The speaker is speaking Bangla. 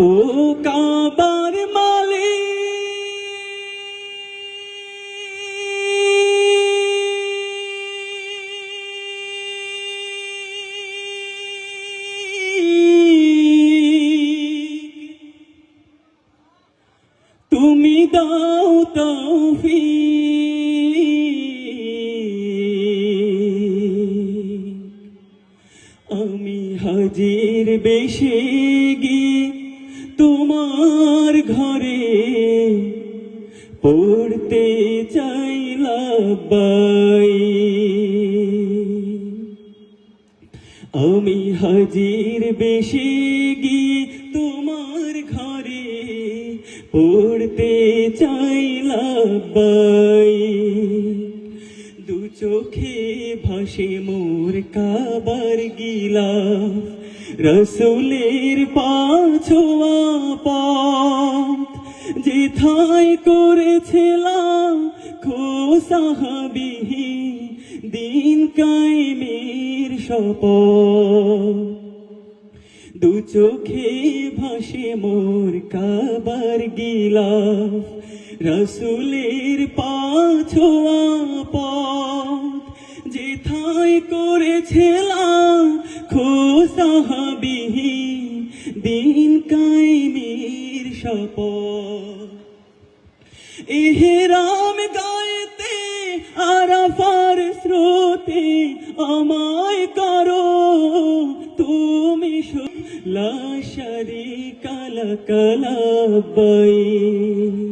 ও কাবার মালিক। তুমি দাও তৌফিক। আমি হাজির বেশে গিয়ে তোমার ঘরে পড়তে চাইলাবাই আমি হাজির বেশি গিয়ে তোমার ঘরে পড়তে চাইলাবাই চোখে ভাসে মোর কাবার গিলা। রসুলের পাছোয়া পথ যেথায় করেছিলাম খোসাহাবিহি দিন কায়েমের শপথ। দু চোখে ভাসে মোর কাবার গিলাফ রসুলের পথ যেথায় করেছিলাম খোসাহাবিহি দিন কায়েমের শপথ এহেরাম গাইতে আরাফার স্রোতে আমায় করো তুমি লা শারিকা লাকা লাব্বাইক Mm.